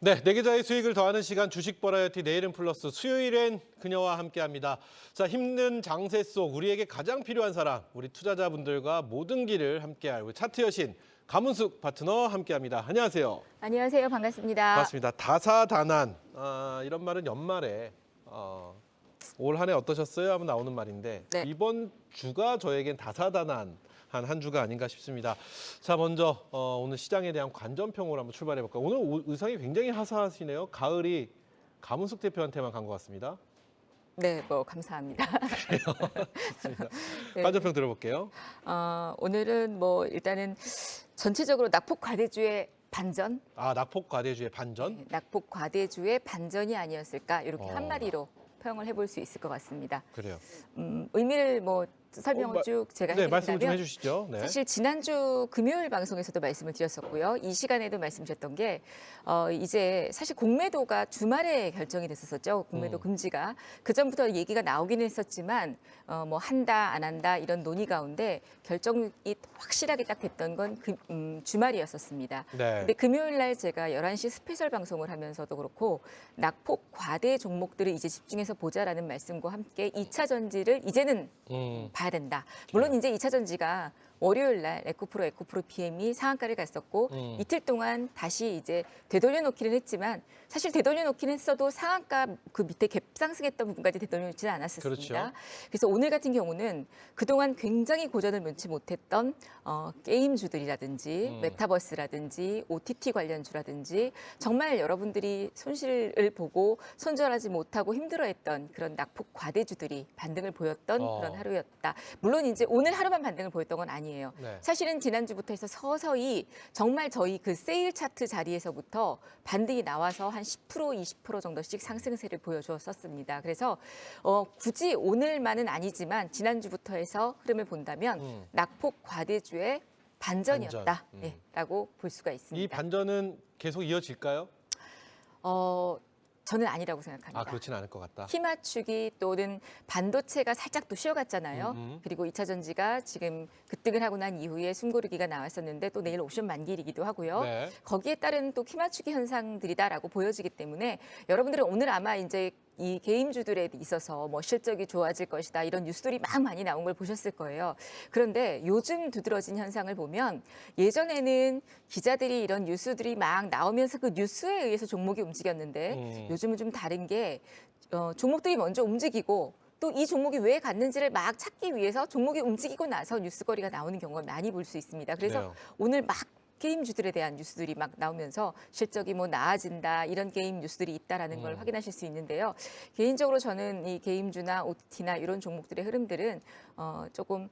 네, 내 계좌의 수익을 더하는 시간 주식 버라이어티 내일은 플러스 수요일엔 그녀와 함께합니다. 자, 힘든 장세 속 우리에게 가장 필요한 사람, 우리 투자자분들과 모든 길을 함께할 우리 차트 여신 가문숙 파트너 함께합니다. 안녕하세요. 안녕하세요. 반갑습니다. 반갑습니다. 다사다난 아, 이런 말은 연말에 어, 올 한 해 어떠셨어요? 하면 나오는 말인데 네. 이번 주가 저에겐 다사다난 한 한 주가 아닌가 싶습니다. 자 먼저 어, 오늘 시장에 대한 관전평으로 한번 출발해 볼까요? 오늘 오- 의상이 굉장히 화사하시네요. 가을이 가문숙 대표한테만 간 것 같습니다. 네, 뭐 감사합니다. 네. 관전평 들어볼게요. 어, 오늘은 뭐 일단은 전체적으로 낙폭 과대주의 반전, 아 낙폭 과대주의 반전. 네, 낙폭 과대주의 반전이 아니었을까 이렇게 어. 한마디로 평을 해볼 수 있을 것 같습니다. 그래요. 음, 의미를 뭐 설명을 어, 마- 쭉 제가 네 말씀 좀 해주시죠. 네. 사실 지난주 금요일 방송에서도 말씀을 드렸었고요. 이 시간에도 말씀드렸던 게 어, 이제 사실 공매도가 주말에 결정이 됐었었죠. 공매도 음. 금지가 그 전부터 얘기가 나오기는 했었지만 어, 뭐 한다 안 한다 이런 논의 가운데 결정이 확실하게 딱 됐던 건 그, 음, 주말이었었습니다. 네. 근데 금요일 날 제가 11시 스페셜 방송을 하면서도 그렇고 낙폭 과대 종목들을 이제 집중해서 보자라는 말씀과 함께 2차 전지를 이제는 음, 봐야 된다. 물론 이제 2차 전지가 월요일 날 에코프로 에코프로 PM이 상한가를 갔었고 음. 이틀 동안 다시 이제 되돌려 놓기는 했지만 사실 되돌려 놓기는 했어도 상한가 그 밑에 갭 상승했던 부분까지 되돌려 놓지는 않았었습니다. 그렇죠. 그래서 오늘 같은 경우는 그동안 굉장히 고전을 면치 못했던 어, 게임주들이라든지 음. 메타버스라든지 OTT 관련주라든지 정말 여러분들이 손실을 보고 손절하지 못하고 힘들어했던 그런 낙폭 과대주들이 반등을 보였던 어. 그런 하루였다. 물론 이제 오늘 하루만 반등을 보였던 건 아니 에요. 네. 사실은 지난주부터 해서 서서히 정말 저희 그 세일 차트 자리에서부터 반등이 나와서 한 10% 20% 정도씩 상승세를 보여주었었습니다. 그래서 어, 굳이 오늘만은 아니지만 지난주부터 해서 흐름을 본다면 음. 낙폭 과대주의 반전이었다. 반전. 음. 네, 라고 볼 수가 있습니다. 이 반전은 계속 이어질까요? 어, 저는 아니라고 생각합니다. 아 그렇진 않을 것 같다. 키 맞추기 또는 반도체가 살짝 또 쉬어갔잖아요. 음, 음. 그리고 2차 전지가 지금 급등을 하고 난 이후에 숨고르기가 나왔었는데 또 내일 옵션 만기일이기도 하고요. 네. 거기에 따른 또 키 맞추기 현상들이다라고 보여지기 때문에 여러분들은 오늘 아마 이제 이 게임주들에 있어서 뭐 실적이 좋아질 것이다 이런 뉴스들이 막 많이 나온 걸 보셨을 거예요. 그런데 요즘 두드러진 현상을 보면 예전에는 기자들이 이런 뉴스들이 막 나오면서 그 뉴스에 의해서 종목이 움직였는데 음. 요즘은 좀 다른 게 어, 종목들이 먼저 움직이고 또이 종목이 왜 갔는지를 막 찾기 위해서 종목이 움직이고 나서 뉴스거리가 나오는 경우가 많이 볼 수 있습니다. 그래서 그래요. 오늘 막 게임주들에 대한 뉴스들이 막 나오면서 실적이 뭐 나아진다 이런 게임 뉴스들이 있다라는 걸 음. 확인하실 수 있는데요. 개인적으로 저는 이 게임주나 OTT나 이런 종목들의 흐름들은 어, 조금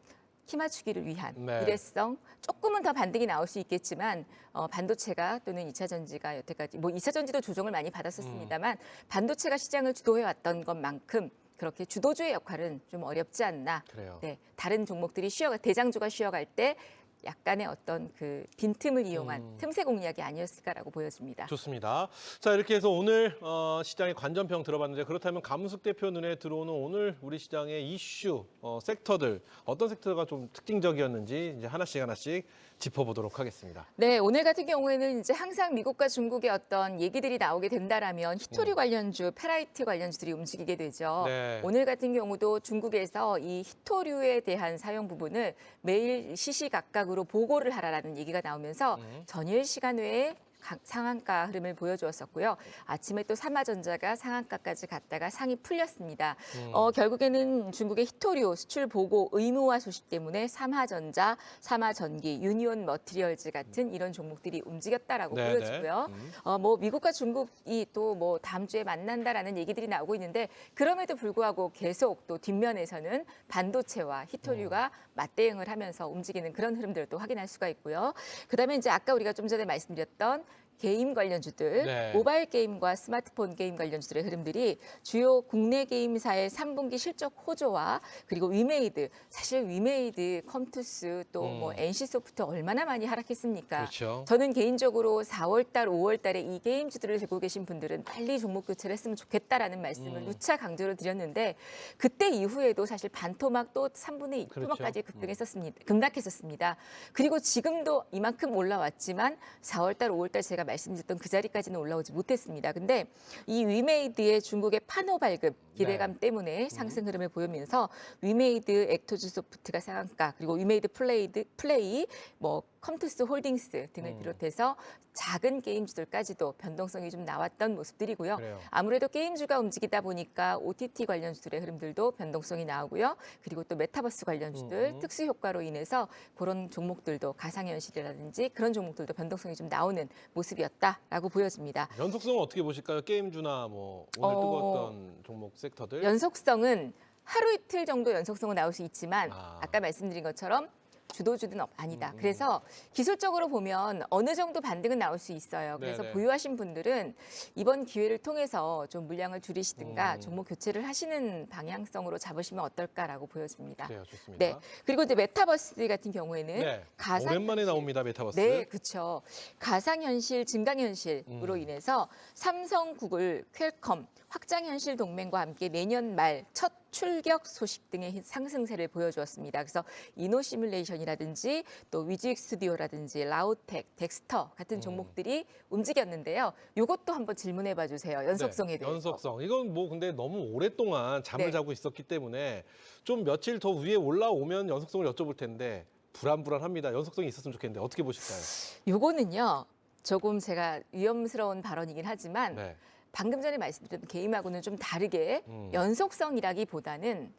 키 맞추기를 위한 네. 일회성 조금은 더 반등이 나올 수 있겠지만 어, 반도체가 또는 2차 전지가 여태까지 뭐 2차 전지도 조정을 많이 받았었습니다만 반도체가 시장을 주도해 왔던 것만큼 그렇게 주도주의 역할은 좀 어렵지 않나. 그래요. 네, 다른 종목들이 쉬어 대장주가 쉬어갈 때 약간의 어떤 그 빈틈을 이용한 음. 틈새 공략이 아니었을까라고 보여집니다. 좋습니다. 자 이렇게 해서 오늘 어, 시장의 관전평 들어봤는데 그렇다면 감숙 대표 눈에 들어오는 오늘 우리 시장의 이슈 어, 섹터들 어떤 섹터가 좀 특징적이었는지 이제 하나씩 하나씩 짚어보도록 하겠습니다. 네, 오늘 같은 경우에는 이제 항상 미국과 중국의 어떤 얘기들이 나오게 된다라면 히토류 관련주, 페라이트 관련주들이 움직이게 되죠. 음. 네. 오늘 같은 경우도 중국에서 이 히토류에 대한 사용 부분을 매일 시시각각으로 보고를 하라라는 얘기가 나오면서 음. 전일 시간 외에 가- 상한가 흐름을 보여주었었고요. 아침에 또 삼화전자가 상한가까지 갔다가 상이 풀렸습니다. 음. 어, 결국에는 중국의 히토류 수출 보고 의무화 소식 때문에 삼화전자, 삼화전기, 유니온 머티리얼즈 같은 이런 종목들이 움직였다라고 네, 보여지고요. 네. 음. 어, 뭐 미국과 중국이 또 뭐 다음 주에 만난다라는 얘기들이 나오고 있는데 그럼에도 불구하고 계속 또 뒷면에서는 반도체와 히토류가 음. 맞대응을 하면서 움직이는 그런 흐름들을 또 확인할 수가 있고요. 그다음에 이제 아까 우리가 좀 전에 말씀드렸던 게임 관련주들, 네. 모바일 게임과 스마트폰 게임 관련주들의 흐름들이 주요 국내 게임사의 3분기 실적 호조와 그리고 위메이드, 사실 위메이드, 컴투스 또뭐 음. NC소프트 얼마나 많이 하락했습니까? 그렇죠. 저는 개인적으로 4월달, 5월달에 이 게임주들을 들고 계신 분들은 빨리 종목 교체를 했으면 좋겠다라는 말씀을 음. 누차 강조를 드렸는데 그때 이후에도 사실 반토막 또 3분의 2 그렇죠. 토막까지 급등했었습니다. 급락했었습니다. 그리고 지금도 이만큼 올라왔지만 4월달, 5월달 제가 말씀드렸던 그 자리까지는 올라오지 못했습니다. 근데 이 위메이드의 중국의 판호 발급 기대감 네. 때문에 상승 흐름을 보이면서 위메이드 액토즈 소프트가 상한가 그리고 위메이드 플레이드 플레이 뭐 컴투스 홀딩스 등을 음. 비롯해서 작은 게임주들까지도 변동성이 좀 나왔던 모습들이고요. 그래요. 아무래도 게임주가 움직이다 보니까 OTT 관련주들의 흐름들도 변동성이 나오고요. 그리고 또 메타버스 관련주들 음. 특수 효과로 인해서 그런 종목들도 가상현실이라든지 그런 종목들도 변동성이 좀 나오는 모습이었다라고 보여집니다. 연속성은 어떻게 보실까요? 게임주나 뭐 오늘 어, 뜨거웠던 종목 섹터들. 연속성은 하루 이틀 정도 연속성은 나올 수 있지만 아. 아. 까 말씀드린 것처럼 주도주는 없- 아니다. 음, 음. 그래서 기술적으로 보면 어느 정도 반등은 나올 수 있어요. 그래서 네네. 보유하신 분들은 이번 기회를 통해서 좀 물량을 줄이시든가 음. 종목 교체를 하시는 방향성으로 잡으시면 어떨까라고 보여집니다. 그래요, 좋습니다. 네. 그리고 이제 메타버스 같은 경우에는 네. 가상 오랜만에 나옵니다, 메타버스. 네, 그렇죠. 가상현실, 증강현실으로 음. 인해서 삼성, 구글, 퀄컴, 확장현실 동맹과 함께 내년 말 첫 출격 소식 등의 상승세를 보여주었습니다. 그래서 이노 시뮬레이션이라든지 또 위즈익 스튜디오라든지 라우텍, 덱스터 같은 음. 종목들이 움직였는데요. 이것도 한번 질문해 봐 주세요. 연속성에 네, 대해서. 연속성. 이건 뭐 근데 너무 오랫동안 잠을 네. 자고 있었기 때문에 좀 며칠 더 위에 올라오면 연속성을 여쭤볼 텐데 불안불안합니다. 연속성이 있었으면 좋겠는데 어떻게 보실까요? 요거는요. 조금 제가 위험스러운 발언이긴 하지만 네. 방금 전에 말씀드렸던 게임하고는 좀 다르게 음. 연속성이라기보다는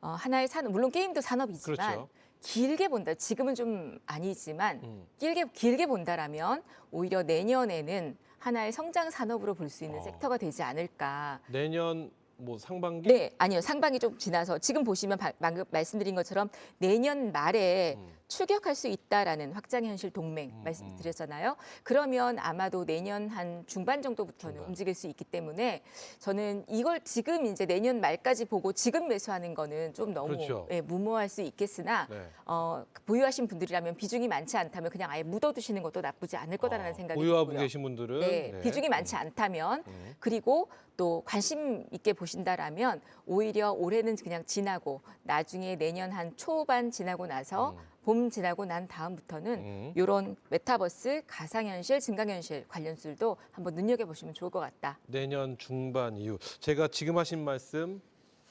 어, 하나의 산업, 물론 게임도 산업이지만 그렇죠. 길게 본다. 지금은 좀 아니지만 음. 길게 길게 본다라면 오히려 내년에는 하나의 성장 산업으로 볼 수 있는 어. 섹터가 되지 않을까. 내년 뭐 상반기 네, 아니요. 상반기 좀 지나서 지금 보시면 바- 방금 말씀드린 것처럼 내년 말에 음. 추격할 수 있다라는 확장현실 동맹 음, 말씀드렸잖아요. 그러면 아마도 내년 한 중반 정도부터는 중반. 움직일 수 있기 때문에 저는 이걸 지금 이제 내년 말까지 보고 지금 매수하는 거는 좀 너무 그렇죠. 예, 무모할 수 있겠으나 네. 어, 보유하신 분들이라면 비중이 많지 않다면 그냥 아예 묻어두시는 것도 나쁘지 않을 거다라는 어, 생각이 보유하고 들고요. 계신 분들은 네, 네. 비중이 많지 않다면 음. 그리고 또 관심 있게 보신다라면 오히려 올해는 그냥 지나고 나중에 내년 한 초반 지나고 나서 음. 봄 지나고 난 다음부터는 음. 이런 메타버스, 가상현실, 증강현실 관련 술도 한번 눈여겨보시면 좋을 것 같다. 내년 중반 이후 제가 지금 하신 말씀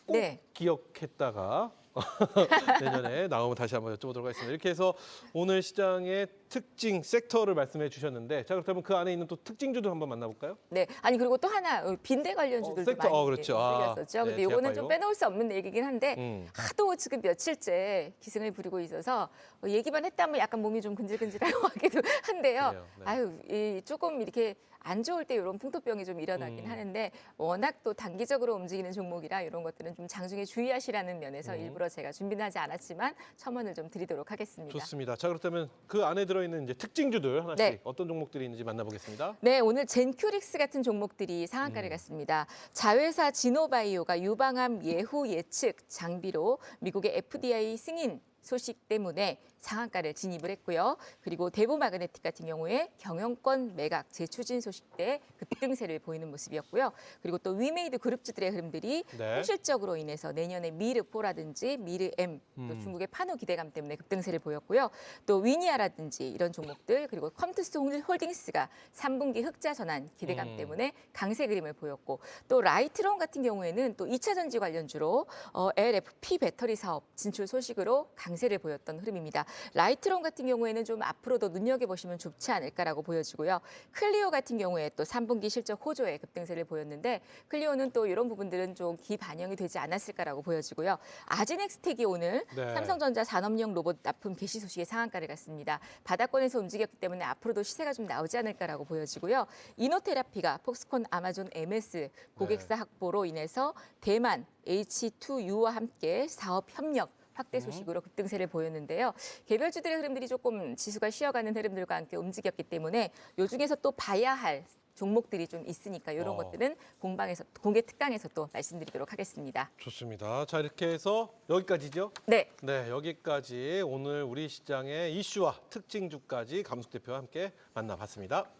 꼭 네. 기억했다가 내년에 나오면 다시 한번 여쭤보도록 하겠습니다. 이렇게 해서 오늘 시장의 특징 섹터를 말씀해 주셨는데 자 그렇다면 그 안에 있는 또 특징주도 한번 만나볼까요? 네, 아니 그리고 또 하나 어, 빈대 관련 주들도 어, 섹터, 많이 어, 그렇죠. 아. 네, 근데 이거는 좀 제약바이오. 빼놓을 수 없는 얘기긴 한데 음. 하도 지금 며칠째 기승을 부리고 있어서 어, 얘기만 했다면 약간 몸이 좀 근질근질하고 하기도 한데요. 그래요. 네. 아유, 이 조금 이렇게 안 좋을 때 이런 풍토병이 좀 일어나긴 음. 하는데 워낙 또 단기적으로 움직이는 종목이라 이런 것들은 좀 장중에 주의하시라는 면에서 음. 일부러 제가 준비는 하지 않았지만 첨언을 좀 드리도록 하겠습니다. 좋습니다. 자 그렇다면 그 안에 들어 있는 이제 특징주들 하나씩 네. 어떤 종목들이 있는지 만나보겠습니다. 네, 오늘 젠큐릭스 같은 종목들이 상한가를 음. 갔습니다. 자회사 지노바이오가 유방암 예후 예측 장비로 미국의 FDI 승인 소식 때문에 상한가를 진입을 했고요. 그리고 대보 마그네틱 같은 경우에 경영권 매각 재추진 소식 때 급등세를 보이는 모습이었고요. 그리고 또 위메이드 그룹주들의 흐름들이 네. 현실적으로 인해서 내년에 미르4라든지 미르M 또 음. 중국의 판호 기대감 때문에 급등세를 보였고요. 또 위니아라든지 이런 종목들 그리고 컴투스 홀딩스가 3분기 흑자 전환 기대감 음. 때문에 강세 그림을 보였고 또 라이트론 같은 경우에는 또 2차 전지 관련주로 어, LFP 배터리 사업 진출 소식으로 강세를 보였던 흐름입니다. 라이트론 같은 경우에는 좀 앞으로도 눈여겨보시면 좋지 않을까라고 보여지고요. 클리오 같은 경우에 또 3분기 실적 호조의 급등세를 보였는데 클리오는 또 이런 부분들은 좀 기반영이 되지 않았을까라고 보여지고요. 아지넥스텍이 오늘 네. 삼성전자 산업용 로봇 납품 개시 소식에 상한가를 갔습니다. 바닥권에서 움직였기 때문에 앞으로도 시세가 좀 나오지 않을까라고 보여지고요. 이노테라피가 폭스콘, 아마존, MS 고객사 네. 확보로 인해서 대만 H2U와 함께 사업 협력 확대 음. 소식으로 급등세를 보였는데요. 개별주들의 흐름들이 조금 지수가 쉬어가는 흐름들과 함께 움직였기 때문에 요 중에서 또 봐야 할 종목들이 좀 있으니까 이런 어. 것들은 공방에서 공개 특강에서 또 말씀드리도록 하겠습니다. 좋습니다. 자 이렇게 해서 여기까지죠. 네, 네, 여기까지 오늘 우리 시장의 이슈와 특징주까지 감숙 대표와 함께 만나봤습니다.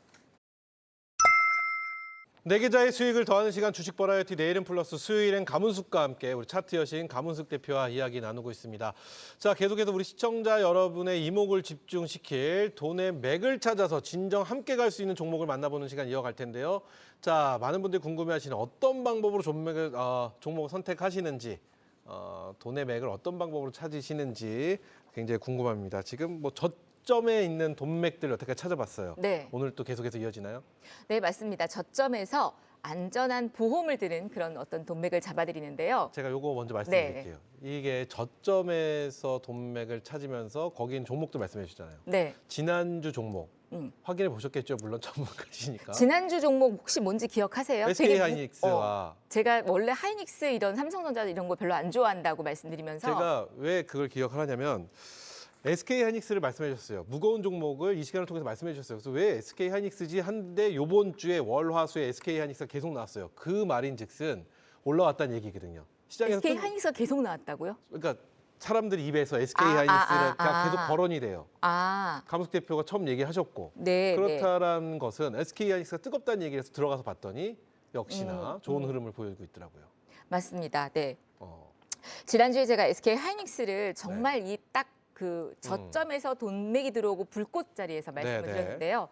네 계좌의 수익을 더하는 시간 주식 버라이어티 내일은 플러스 수요일엔 가문숙과 함께 우리 차트 여신 가문숙 대표와 이야기 나누고 있습니다. 자 계속해서 우리 시청자 여러분의 이목을 집중시킬 돈의 맥을 찾아서 진정 함께 갈 수 있는 종목을 만나보는 시간 이어갈 텐데요. 자 많은 분들이 궁금해하시는 어떤 방법으로 종목을 어, 종목을 선택하시는지 어, 돈의 맥을 어떤 방법으로 찾으시는지 굉장히 궁금합니다. 지금 뭐 저 점에 있는 돈맥들 어떻게 찾아봤어요? 네. 오늘 또 계속해서 이어지나요? 네, 맞습니다. 저점에서 안전한 보험을 드는 그런 어떤 돈맥을 잡아드리는데요. 제가 요거 먼저 네. 말씀드릴게요. 이게 저점에서 돈맥을 찾으면서 거긴 종목도 말씀해 주셨잖아요. 네. 지난주 종목 음. 확인해 보셨겠죠? 물론 전문가시니까. 지난주 종목 혹시 뭔지 기억하세요? SK 되게 무- 어, 하이닉스와 제가 원래 하이닉스 이런 삼성전자 이런 거 별로 안 좋아한다고 말씀드리면서 제가 왜 그걸 기억하냐면 SK 하이닉스를 말씀해 주셨어요. 무거운 종목을 이 시간을 통해서 말씀해 주셨어요. 그래서 왜 SK 하이닉스지 한데 요번 주에 월화수에 SK 하이닉스가 계속 나왔어요. 그 말인즉슨 올라왔다는 얘기거든요. 시장에서 SK 뜬- 하이닉스가 계속 나왔다고요? 그러니까 사람들 입에서 SK 아, 아, 하이닉스가 아, 아. 계속 거론이 돼요. 아, 감숙 대표가 처음 얘기하셨고 네, 네. 그렇다라는 것은 SK 하이닉스가 뜨겁다는 얘기에서 들어가서 봤더니 역시나 음, 좋은 음. 흐름을 보이고 있더라고요. 맞습니다. 네. 어, 지난주에 제가 SK 하이닉스를 네. 정말 이딱 그 저점에서 돈맥이 들어오고 불꽃 자리에서 말씀을 네, 네. 드렸는데요.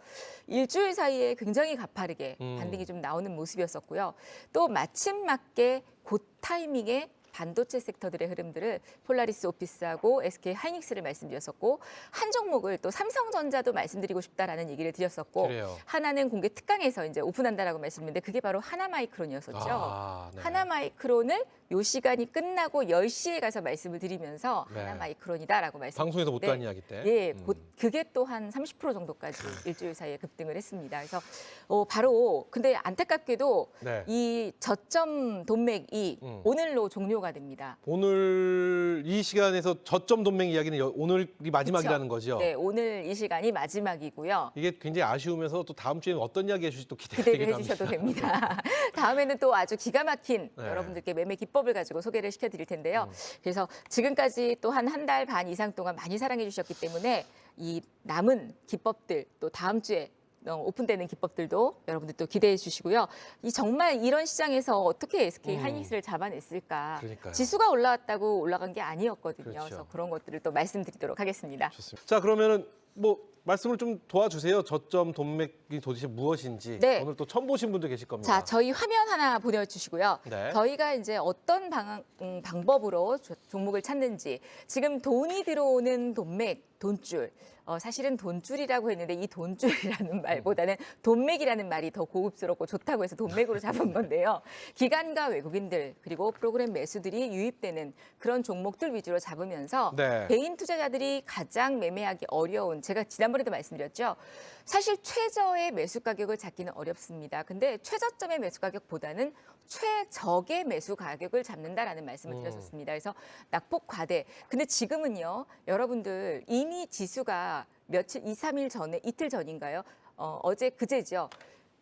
일주일 사이에 굉장히 가파르게 음. 반등이 좀 나오는 모습이었었고요. 또 마침 맞게 그 타이밍에 반도체 섹터들의 흐름들을 폴라리스 오피스하고 SK 하이닉스를 말씀드렸었고 한 종목을 또 삼성전자도 말씀드리고 싶다라는 얘기를 드렸었고 그래요. 하나는 공개 특강에서 이제 오픈한다라고 말씀드렸는데 그게 바로 하나마이크론이었었죠. 아, 네. 하나마이크론을 요 시간이 끝나고 10시에 가서 말씀을 드리면서 네. 하나 마이크론이다라고 말씀. 방송에서 못한 네. 이야기 때. 예, 음. 곧 그게 또 한 30% 정도까지 일주일 사이에 급등을 했습니다. 그래서 어, 바로 근데 안타깝게도 네. 이 저점 돈맥이 음. 오늘로 종료가 됩니다. 오늘 이 시간에서 저점 돈맹 이야기는 여- 오늘이 마지막이라는 거죠. 네, 오늘 이 시간이 마지막이고요. 이게 굉장히 아쉬우면서 또 다음 주에는 어떤 이야기 해주실지 또 기대가 기대를 해주셔도 합니다. 됩니다. 다음에는 또 아주 기가 막힌 네. 여러분들께 매매 기법 을 가지고 소개를 시켜드릴 텐데요. 음. 그래서 지금까지 또 한 한 달 반 이상 동안 많이 사랑해 주셨기 때문에 이 남은 기법들 또 다음 주에 어, 오픈되는 기법들도 여러분들 또 기대해 주시고요. 이 정말 이런 시장에서 어떻게 SK 음. 하이닉스를 잡아냈을까? 그러니까요. 지수가 올라왔다고 올라간 게 아니었거든요. 그렇죠. 그래서 그런 것들을 또 말씀드리도록 하겠습니다. 좋습니다. 자 그러면은 뭐 말씀을 좀 도와주세요. 저점 돈맥이 도대체 무엇인지. 네. 오늘 또 처음 보신 분도 계실 겁니다. 자, 저희 화면 하나 보내주시고요. 네. 저희가 이제 어떤 방, 음, 방법으로 조- 종목을 찾는지 지금 돈이 들어오는 돈맥, 돈줄. 어, 사실은 돈줄이라고 했는데 이 돈줄이라는 말보다는 돈맥이라는 말이 더 고급스럽고 좋다고 해서 돈맥으로 잡은 건데요. 기관과 외국인들 그리고 프로그램 매수들이 유입되는 그런 종목들 위주로 잡으면서 네. 개인 투자자들이 가장 매매하기 어려운 제가 지난번에도 말씀드렸죠. 사실 최저의 매수 가격을 잡기는 어렵습니다. 근데 최저점의 매수 가격보다는 최적의 매수 가격을 잡는다라는 말씀을 음. 드렸었습니다. 그래서 낙폭 과대. 근데 지금은요, 여러분들 이미 지수가 며칠, 2, 3일 전에, 이틀 전인가요? 어, 어제 그제죠.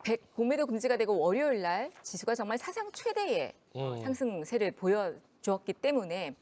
100, 공매도 금지가 되고 월요일 날 지수가 정말 사상 최대의 음. 상승세를 보여주었기 때문에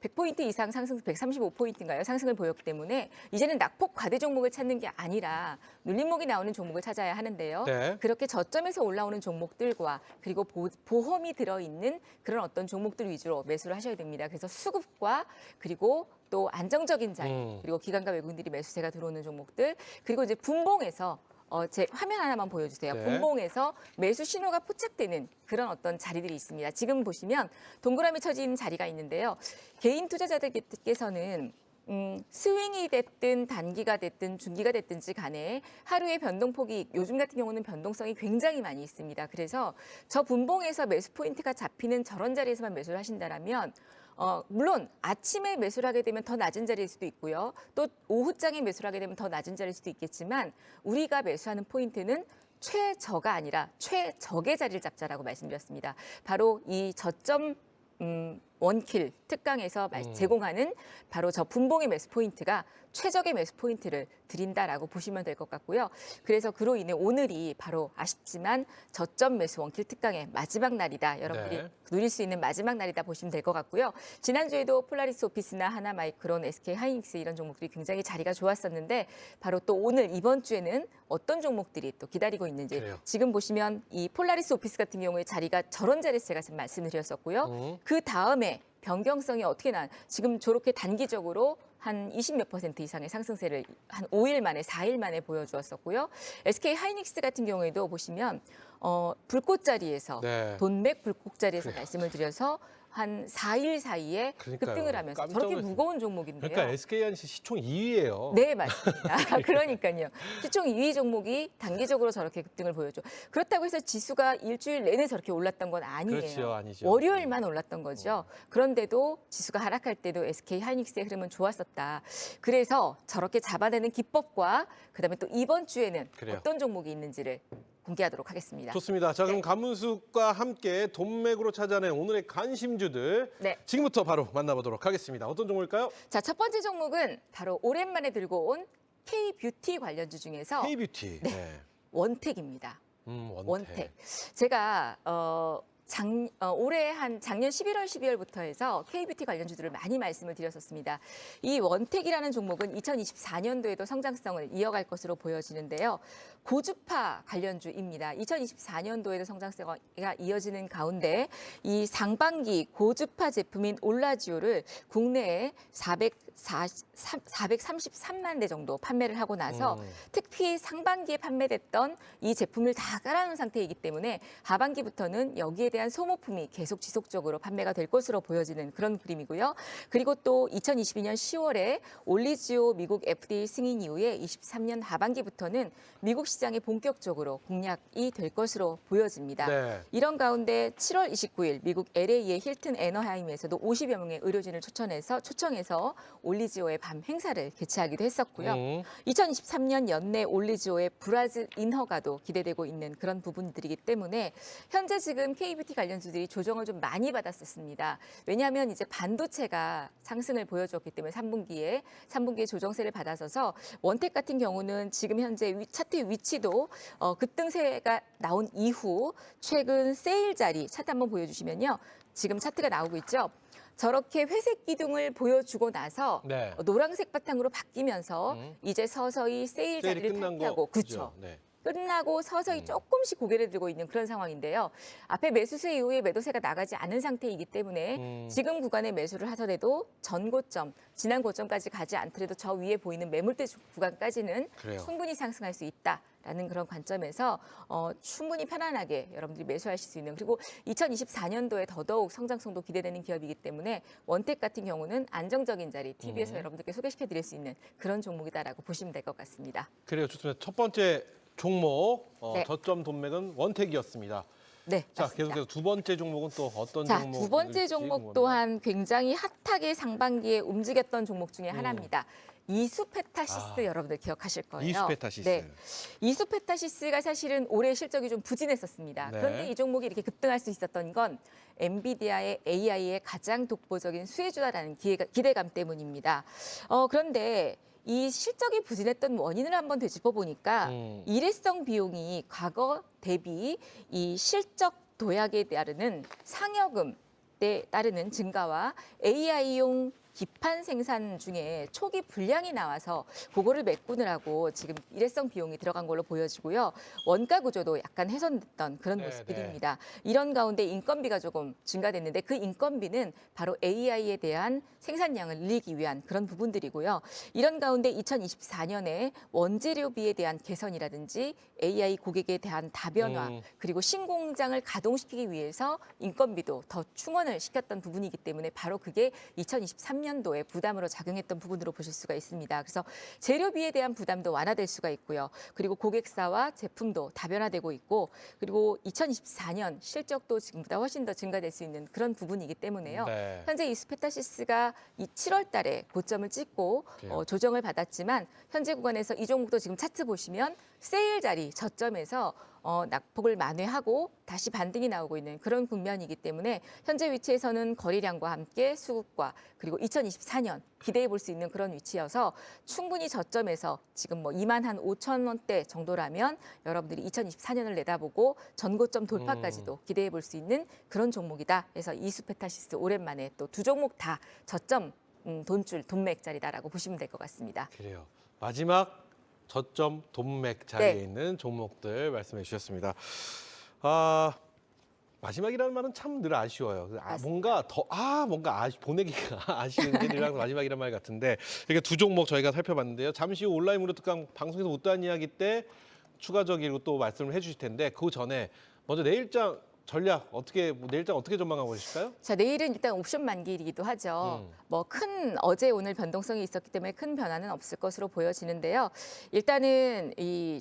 100포인트 이상 상승 135포인트인가요? 상승을 보였기 때문에 이제는 낙폭 과대 종목을 찾는 게 아니라 눌림목이 나오는 종목을 찾아야 하는데요. 네. 그렇게 저점에서 올라오는 종목들과 그리고 보, 보험이 들어있는 그런 어떤 종목들 위주로 매수를 하셔야 됩니다. 그래서 수급과 그리고 또 안정적인 자리 음. 그리고 기관과 외국인들이 매수세가 들어오는 종목들 그리고 이제 분봉에서 어, 제 화면 하나만 보여주세요. 네. 분봉에서 매수 신호가 포착되는 그런 어떤 자리들이 있습니다. 지금 보시면 동그라미 쳐진 자리가 있는데요. 개인 투자자들께서는 음, 스윙이 됐든 단기가 됐든 중기가 됐든지 간에 하루의 변동폭이 요즘 같은 경우는 변동성이 굉장히 많이 있습니다. 그래서 저 분봉에서 매수 포인트가 잡히는 저런 자리에서만 매수를 하신다라면 어, 물론 아침에 매수를 하게 되면 더 낮은 자리일 수도 있고요. 또 오후장에 매수를 하게 되면 더 낮은 자리일 수도 있겠지만 우리가 매수하는 포인트는 최저가 아니라 최적의 자리를 잡자라고 말씀드렸습니다. 바로 이 저점 음, 원킬 특강에서 말- 음. 제공하는 바로 저 분봉의 매수 포인트가 최적의 매수 포인트를 드린다라고 보시면 될 것 같고요. 그래서 그로 인해 오늘이 바로 아쉽지만 저점 매수 원킬 특강의 마지막 날이다. 여러분들이 네. 누릴 수 있는 마지막 날이다 보시면 될 것 같고요. 지난주에도 폴라리스 오피스나 하나마이크론, SK 하이닉스 이런 종목들이 굉장히 자리가 좋았었는데 바로 또 오늘 이번 주에는 어떤 종목들이 또 기다리고 있는지 그래요. 지금 보시면 이 폴라리스 오피스 같은 경우에 자리가 저런 자리에서 제가 지금 말씀을 드렸었고요. 음. 그 다음에 변경성이 어떻게 나 지금 저렇게 단기적으로 한 20몇 퍼센트 이상의 상승세를 한 5일 만에 4일 만에 보여주었었고요. SK 하이닉스 같은 경우에도 보시면 어, 불꽃자리에서 네. 돈맥 불꽃자리에서. 말씀을 드려서 한 4일 사이에 그러니까요. 급등을 하면서 깜짝 저렇게. 무거운 종목인데요. 그러니까 SK 한시 시총 2위예요. 네, 맞습니다. 그러니까요. 시총 2위 종목이 단기적으로 저렇게 급등을 보여줘. 그렇다고 해서 지수가 일주일 내내 저렇게 올랐던 건 아니에요. 그렇죠, 아니죠. 월요일만 올랐던 거죠. 그런데도 지수가 하락할 때도 SK 하이닉스의 흐름은 좋았었다. 그래서 저렇게 잡아내는 기법과 그다음에 또 이번 주에는 그래요. 어떤 종목이 있는지를 공개하도록 하겠습니다. 좋습니다. 자, 네. 그럼 감문숙과 함께 돈맥으로 찾아낸 오늘의 관심주들 네. 지금부터 바로 만나보도록 하겠습니다. 어떤 종목일까요? 자, 첫 번째 종목은 바로 오랜만에 들고 온 K-뷰티 관련주 중에서 K뷰티. 네. 원택입니다. 음, 원택. 원택. 제가 어, 작, 어, 올해 한 작년 11월, 12월부터 해서 K뷰티 관련주들을 많이 말씀을 드렸었습니다. 이 원택이라는 종목은 2024년도에도 성장성을 이어갈 것으로 보여지는데요. 고주파 관련주입니다. 2024년도에도 성장세가 이어지는 가운데 이 상반기 고주파 제품인 올라지오를 국내에 433만 대 정도 판매를 하고 나서 음. 특히 상반기에 판매됐던 이 제품을 다 깔아놓은 상태이기 때문에 하반기부터는 여기에 대한 소모품이 계속 지속적으로 판매가 될 것으로 보여지는 그런 그림이고요. 그리고 또 2022년 10월에 올리지오 미국 FDA 승인 이후에 23년 하반기부터는 미국 시장에 본격적으로 공략이 될 것으로 보여집니다. 네. 이런 가운데 7월 29일 미국 LA의 힐튼 애너하임에서도 50여 명의 의료진을 초청해서 초청해서 올리지오의 밤 행사를 개최하기도 했었고요. 음. 2023년 연내 올리지오의 브라질 인허가도 기대되고 있는 그런 부분들이기 때문에 현재 지금 K 뷰티 관련주들이 조정을 좀 많이 받았었습니다. 왜냐하면 이제 반도체가 상승을 보여줬기 때문에 3분기에 3분기에 조정세를 받아서서 원택 같은 경우는 지금 현재 위- 차트 위치도 어, 급등세가 나온 이후 최근 세일 자리 차트 한번 보여주시면요. 지금 차트가 나오고 있죠. 저렇게 회색 기둥을 보여주고 나서 네. 어, 노란색 바탕으로 바뀌면서 음. 이제 서서히 세일 자리를 거. 그렇죠. 네. 끝나고 서서히 음. 조금씩 고개를 들고 있는 그런 상황인데요. 앞에 매수세 이후에 매도세가 나가지 않은 상태이기 때문에 음. 지금 구간에 매수를 하더라도 전 고점, 지난 고점까지 가지 않더라도 저 위에 보이는 매물대 구간까지는 그래요. 충분히 상승할 수 있다 라는 그런 관점에서 어, 충분히 편안하게 여러분들이 매수하실 수 있는 그리고 2024년도에 더더욱 성장성도 기대되는 기업이기 때문에 원택 같은 경우는 안정적인 자리 TV에서 음. 여러분들께 소개시켜 드릴 수 있는 그런 종목이다라고 보시면 될 것 같습니다. 그래요. 좋습니다. 첫 번째 종목 어, 네. 저점 돈맥은 원택이었습니다. 네. 자, 맞습니다. 계속해서 두 번째 종목은 또 어떤 자, 종목? 두 번째 종목 또한 굉장히 핫하게 상반기에 움직였던 종목 중에 하나입니다. 이수페타시스 아. 여러분들 기억하실 거예요. 이수페타시스. 네. 이수페타시스가 사실은 올해 실적이 좀 부진했었습니다. 네. 그런데 이 종목이 이렇게 급등할 수 있었던 건 엔비디아의 AI의 가장 독보적인 수혜주다라는 기대감 때문입니다. 어, 그런데 이 실적이 부진했던 원인을 한번 되짚어 보니까 음. 일회성 비용이 과거 대비 이 실적 도약에 따르는 상여금에 따르는 증가와 AI용 기판 생산 중에 초기 불량이 나와서 그거를 메꾸느라고 지금 일회성 비용이 들어간 걸로 보여지고요. 원가 구조도 약간 훼손됐던 그런 네, 모습들입니다. 이런 가운데 인건비가 조금 증가됐는데 그 인건비는 바로 AI에 대한 생산량을 늘리기 위한 그런 부분들이고요. 이런 가운데 2024년에 원재료비에 대한 개선이라든지 AI 고객에 대한 다변화 음. 그리고 신공장을 가동시키기 위해서 인건비도 더 충원을 시켰던 부분이기 때문에 바로 그게 2023년 도에 부담으로 작용했던 부분으로 보실 수가 있습니다. 그래서 재료비에 대한 부담도 완화될 수가 있고요. 그리고 고객사와 제품도 다변화되고 있고 그리고 2024년 실적도 지금보다 훨씬 더 증가될 수 있는 그런 부분이기 때문에요. 네. 현재 이 스페타시스가 이 7월 달에 고점을 찍고. 어, 조정을 받았지만 현재 구간에서 이 종목도 지금 차트 보시면 세일 자리 저점에서 어, 낙폭을 만회하고 다시 반등이 나오고 있는 그런 국면이기 때문에 현재 위치에서는 거래량과 함께 수급과 그리고 2024년 기대해 볼 수 있는 그런 위치여서 충분히 저점에서 지금 뭐 2만 한 5천 원대 정도라면 여러분들이 2024년을 내다보고 전고점 돌파까지도 기대해 볼 수 있는 그런 종목이다. 그래서 이수페타시스 오랜만에 또 두 종목 다 저점 음, 돈줄 돈맥 자리다라고 보시면 될 것 같습니다. 그래요. 마지막 저점 돈맥 자리에 네. 있는 종목들 말씀해 주셨습니다. 아 마지막이라는 말은 참 늘 아쉬워요. 아, 맞습니다. 뭔가 더 아 뭔가 아쉬, 보내기가 아쉬운 게늘 항상 마지막이란 말 같은데 이렇게 두 종목 저희가 살펴봤는데요. 잠시 후 온라인 무료 특강 방송에서 못다한 이야기 때 추가적으로 또 말씀을 해 주실 텐데 그 전에 먼저 내일장 전략 어떻게 뭐 내일장 어떻게 전망하고 계실까요? 자 내일은 일단 옵션 만기이기도 하죠. 음. 뭐 큰 어제 오늘 변동성이 있었기 때문에 큰 변화는 없을 것으로 보여지는데요. 일단은 이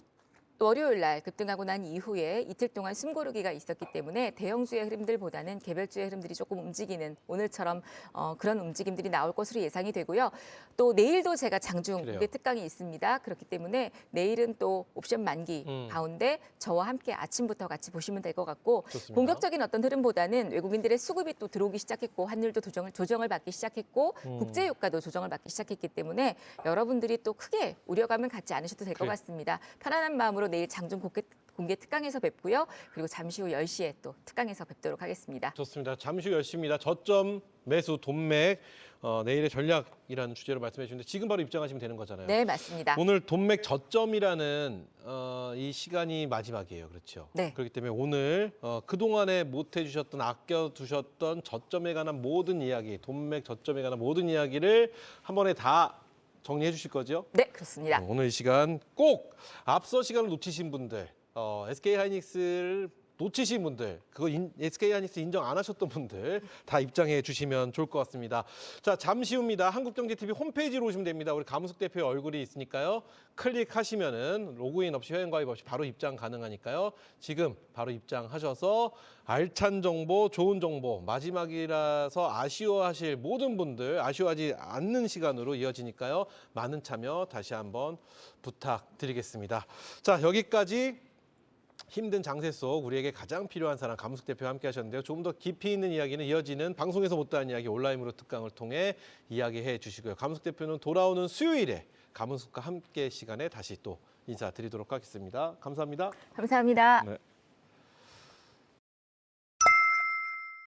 월요일 날 급등하고 난 이후에 이틀 동안 숨고르기가 있었기 때문에 대형주의 흐름들보다는 개별주의 흐름들이 조금 움직이는 오늘처럼 어, 그런 움직임들이 나올 것으로 예상이 되고요. 또 내일도 제가 장중. 공개 특강이 있습니다. 그렇기 때문에 내일은 또 옵션 만기 음. 가운데 저와 함께 아침부터 같이 보시면 될 것 같고 좋습니다. 공격적인 어떤 흐름보다는 외국인들의 수급이 또 들어오기 시작했고 환율도 조정을 조정을 받기 시작했고 음. 국제 유가도 조정을 받기 시작했기 때문에 여러분들이 또 크게 우려감은 갖지 않으셔도 될 것. 같습니다. 편안한 마음으로 내일 장중 공개, 공개 특강에서 뵙고요. 그리고 잠시 후 10시에 또 특강에서 뵙도록 하겠습니다. 좋습니다. 잠시 후 열심입니다. 저점 매수 돈맥 어, 내일의 전략이라는 주제로 말씀해 주는데 지금 바로 입장하시면 되는 거잖아요. 네, 맞습니다. 오늘 돈맥 저점이라는 어, 이 시간이 마지막이에요. 그렇죠? 네. 그렇기 때문에 오늘 어, 그동안에 못 해 주셨던 아껴 두셨던 저점에 관한 모든 이야기, 돈맥 저점에 관한 모든 이야기를 한 번에 다 정리해 주실 거죠? 네, 그렇습니다. 어, 오늘 이 시간 꼭 앞서 시간을 놓치신 분들, 어, SK 하이닉스를 놓치신 분들, 그거 인, SK 하이닉스 인정 안 하셨던 분들 다 입장해 주시면 좋을 것 같습니다. 자, 잠시 후입니다. 한국경제TV 홈페이지로 오시면 됩니다. 우리 감숙 대표의 얼굴이 있으니까요. 클릭하시면은 로그인 없이 회원 가입 없이 바로 입장 가능하니까요. 지금 바로 입장하셔서 알찬 정보, 좋은 정보, 마지막이라서 아쉬워하실 모든 분들 아쉬워하지 않는 시간으로 이어지니까요. 많은 참여 다시 한번 부탁드리겠습니다. 자, 여기까지 힘든 장세 속 우리에게 가장 필요한 사람 감숙 대표와 함께 하셨는데요. 조금 더 깊이 있는 이야기는 이어지는 방송에서 못다한 이야기 온라인으로 특강을 통해 이야기해 주시고요. 감숙 대표는 돌아오는 수요일에 감숙과 함께 시간에 다시 또 인사드리도록 하겠습니다. 감사합니다. 감사합니다. 네.